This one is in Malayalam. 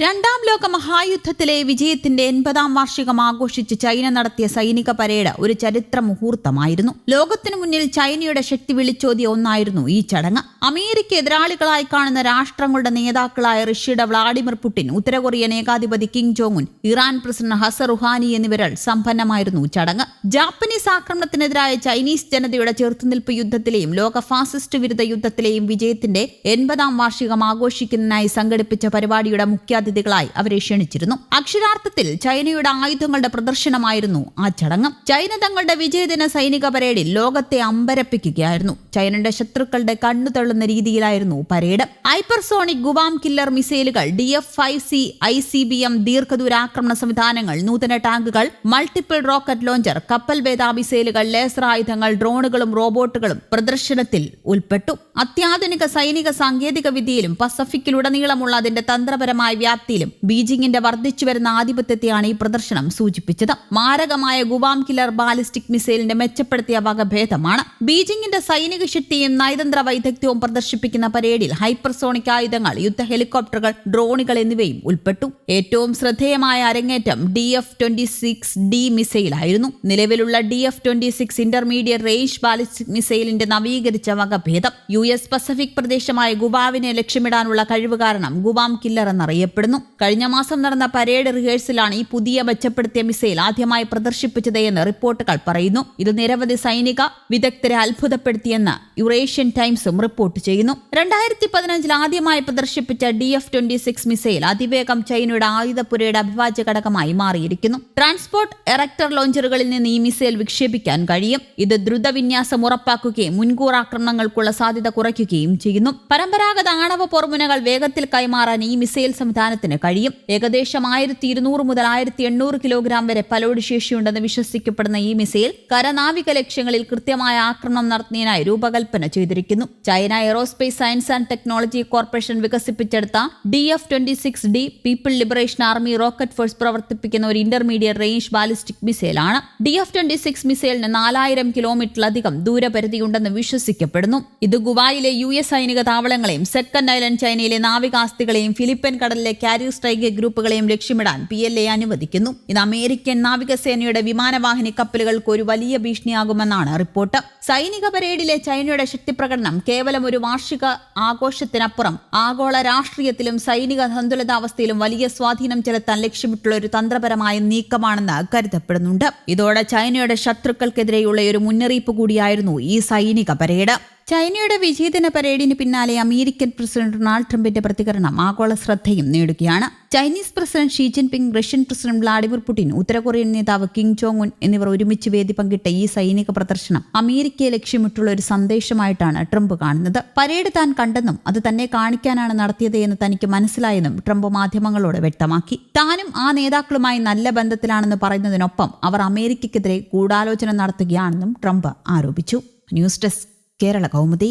രണ്ടാം ലോക മഹായുദ്ധത്തിലെ വിജയത്തിന്റെ എൺപതാം വാർഷികം ആഘോഷിച്ച് ചൈന നടത്തിയ സൈനിക പരേഡ് ഒരു ചരിത്ര മുഹൂർത്തമായിരുന്നു. ലോകത്തിനു മുന്നിൽ ചൈനയുടെ ശക്തി വിളിച്ചോതിയ ഒന്നായിരുന്നു ഈ ചടങ്ങ്. അമേരിക്ക എതിരാളികളായി കാണുന്ന രാഷ്ട്രങ്ങളുടെ നേതാക്കളായ റഷ്യയുടെ വ്ളാഡിമിർ പുടിൻ ഉത്തരകൊറിയൻ ഏകാധിപതി Kim Jong Un Iran president Hassan Rouhani എന്നിവരാൽ സമ്പന്നമായിരുന്നു ചടങ്ങ്. ജാപ്പനീസ് ആക്രമണത്തിനെതിരായ ചൈനീസ് ജനതയുടെ ചെറുത്തുനിൽപ്പ് യുദ്ധത്തിലെയും ലോക ഫാസിസ്റ്റ് വിരുദ്ധ യുദ്ധത്തിലെയും വിജയത്തിന്റെ എൺപതാം വാർഷികം ആഘോഷിക്കുന്നതിനായി സംഘടിപ്പിച്ച പരിപാടിയുടെ മുഖ്യാതിഥികളായി അവരെ ക്ഷണിച്ചിരുന്നു. അക്ഷരാർത്ഥത്തിൽ ചൈനയുടെ ആയുധങ്ങളുടെ പ്രദർശനമായിരുന്നു ആ ചടങ്ങ്. ചൈന തങ്ങളുടെ വിജയദിന സൈനിക പരേഡിൽ ലോകത്തെ അമ്പരപ്പിക്കുകയായിരുന്നു. ചൈനയുടെ ശത്രുക്കളുടെ കണ്ണു തള്ളുന്ന രീതിയിലായിരുന്നു പരേഡ്. ഹൈപ്പർസോണിക് ഗുവാം കില്ലർ മിസൈലുകൾ D F five C I C B M ദീർഘദൂരാക്രമണ സംവിധാനങ്ങൾ നൂതന ടാങ്കുകൾ മൾട്ടിപ്പിൾ റോക്കറ്റ് ലോഞ്ചർ കപ്പൽ വേദ മിസൈലുകൾ ലേസർ ആയുധങ്ങൾ ഡ്രോണുകളും റോബോട്ടുകളും പ്രദർശനത്തിൽ ഉൾപ്പെട്ടു. അത്യാധുനിക സൈനിക സാങ്കേതിക വിദ്യയിലും പസഫിക്കിലുടനീളമുള്ള അതിന്റെ തന്ത്രപരമായ വ്യാപ്തിയിലും ബീജിംഗിന്റെ വർദ്ധിച്ചുവരുന്ന ആധിപത്യത്തെയാണ് ഈ പ്രദർശനം സൂചിപ്പിച്ചത്. മാരകമായ ഗുവാം കില്ലർ ബാലിസ്റ്റിക് മിസൈലിന്റെ മെച്ചപ്പെടുത്തിയ വകഭേദമാണ്. ബീജിംഗിന്റെ സൈനിക ശക്തിയും നയതന്ത്ര വൈദഗ്ധ്യവും പ്രദർശിപ്പിക്കുന്ന പരേഡിൽ ഹൈപ്പർസോണിക് ആയുധങ്ങൾ യുദ്ധ ഹെലികോപ്റ്ററുകൾ ഡ്രോണുകൾ എന്നിവയും ഉൾപ്പെട്ടു. ഏറ്റവും ശ്രദ്ധേയമായ അരങ്ങേറ്റം D F twenty six D മിസൈലായിരുന്നു. നിലവിലുള്ള D F twenty six intermediate range ballistic മിസൈലിന്റെ നവീകരിച്ച വകഭേദം. യു എസ് പസഫിക് പ്രദേശമായ ഗുവാവിനെ ലക്ഷ്യമിടാനുള്ള കഴിവ് കാരണം ഗുവാം കില്ലർ എന്നറിയപ്പെടുന്നു. കഴിഞ്ഞ മാസം നടന്ന പരേഡ് റിഹേഴ്സലാണ് ഈ പുതിയ മെച്ചപ്പെടുത്തിയ മിസൈൽ ആദ്യമായി പ്രദർശിപ്പിച്ചത് എന്ന് റിപ്പോർട്ടുകൾ പറയുന്നു. ഇത് നിരവധി സൈനിക വിദഗ്ധരെ അത്ഭുതപ്പെടുത്തിയെന്ന് യുറേഷ്യൻ ടൈംസും റിപ്പോർട്ട് ചെയ്യുന്നു. രണ്ടായിരത്തി പതിനഞ്ചിൽ ആദ്യമായി പ്രദർശിപ്പിച്ച D F twenty six missile അതിവേഗം ചൈനയുടെ ആയുധപ്പുരയുടെ അഭിവാജ്യ ഘടകമായി മാറിയിരിക്കുന്നു. ട്രാൻസ്പോർട്ട് എറക്ടർ ലോഞ്ചറുകളിൽ നിന്ന് ഈ മിസൈൽ വിക്ഷേപിക്കാൻ കഴിയും. ഇത് ദ്രുതവിന്യാസം ഉറപ്പാക്കുകയും മുൻകൂർ ആക്രമണങ്ങൾക്കുള്ള സാധ്യത കുറയ്ക്കുകയും ചെയ്യുന്നു. പരമ്പരാഗത ആണവ പോർമുനകൾ വേഗത്തിൽ കൈമാറാൻ ഈ മിസൈൽ സംവിധാനത്തിന് കഴിയും. ഏകദേശം ആയിരത്തി ഇരുന്നൂറ് മുതൽ ആയിരത്തി എണ്ണൂറ് കിലോഗ്രാം വരെ പലോട് ശേഷിയുണ്ടെന്ന് വിശ്വസിക്കപ്പെടുന്ന ഈ മിസൈൽ കരനാവിക ലക്ഷ്യങ്ങളിൽ കൃത്യമായ ആക്രമണം നടത്തുന്നതിനായി രൂപകൽപ്പന ചെയ്തിരിക്കുന്നു. China aerospace science and technology corporation വികസിപ്പിച്ചെടുത്ത D F twenty six D people liberation army rocket force പ്രവർത്തിപ്പിക്കുന്ന ഒരു ഇന്റർമീഡിയറ്റ് റേഞ്ച് ബാലിസ്റ്റിക് മിസൈലാണ്. ഡി എഫ് ട്വന്റി സിക്സ് മിസൈലിന് നാലായിരം കിലോമീറ്ററിലധികം ദൂരപരിധിയുണ്ടെന്ന് വിശ്വസിക്കപ്പെടുന്നു. ഇത് ഗുവായിലെ യു എസ് സൈനിക താവളങ്ങളെയും സെക്കൻഡ് ഐലൻഡ് ചൈനയിലെ നാവികാസ്തികളെയും ഫിലിപ്പൻ കടലിലെ കാരിയർ സ്ട്രൈക്ക് ഗ്രൂപ്പുകളെയും ലക്ഷ്യമിടാൻ പി എൽ എ അനുവദിക്കുന്നു. ഇത് അമേരിക്കൻ നാവികസേനയുടെ വിമാനവാഹിനി കപ്പലുകൾക്ക് ഒരു വലിയ ഭീഷണിയാകുമെന്നാണ് റിപ്പോർട്ട്. സൈനിക പരേഡിലെ ചൈനയുടെ ശക്തിപ്രകടനം കേവലം ഒരു വാർഷിക ആഘോഷത്തിനപ്പുറം ആഗോള രാഷ്ട്രീയത്തിലും സൈനിക സന്തുലിതാവസ്ഥയിലും വലിയ സ്വാധീനം ചെലുത്താൻ ലക്ഷ്യമിട്ടുള്ള ഒരു തന്ത്രപരമായ നീക്കമാണെന്ന് കരുതപ്പെടുന്നുണ്ട്. ഇതോടെ ചൈനയുടെ ശത്രുക്കൾക്കെതിരെയുള്ള ഒരു മുന്നറിയിപ്പ് കൂടിയായിരുന്നു ഈ സൈനിക പരേഡ്. ചൈനയുടെ വിജയദിന പരേഡിന് പിന്നാലെ അമേരിക്കൻ പ്രസിഡന്റ് ഡൊണാൾഡ് ട്രംപിന്റെ പ്രതികരണം ആഗോള ശ്രദ്ധയും നേടുകയാണ്. Chinese president Xi Jinping Russian president Vladimir Putin ഉത്തരകൊറിയൻ നേതാവ് കിം ജോങ് ഉൻ എന്നിവർ ഒരുമിച്ച് വേദി പങ്കിട്ട ഈ സൈനിക പ്രദർശനം അമേരിക്കയെ ലക്ഷ്യമിട്ടുള്ള ഒരു സന്ദേശമായിട്ടാണ് ട്രംപ് കാണുന്നത്. പരേഡ് താൻ കണ്ടെന്നും അത് തന്നെ കാണിക്കാനാണ് നടത്തിയത് എന്ന് തനിക്ക് മനസ്സിലായെന്നും ട്രംപ് മാധ്യമങ്ങളോട് വ്യക്തമാക്കി. താനും ആ നേതാക്കളുമായി നല്ല ബന്ധത്തിലാണെന്ന് പറയുന്നതിനൊപ്പം അവർ അമേരിക്കയ്ക്കെതിരെ ഗൂഢാലോചന നടത്തുകയാണെന്നും ട്രംപ് ആരോപിച്ചു. News desk. കേരള കൗമുദി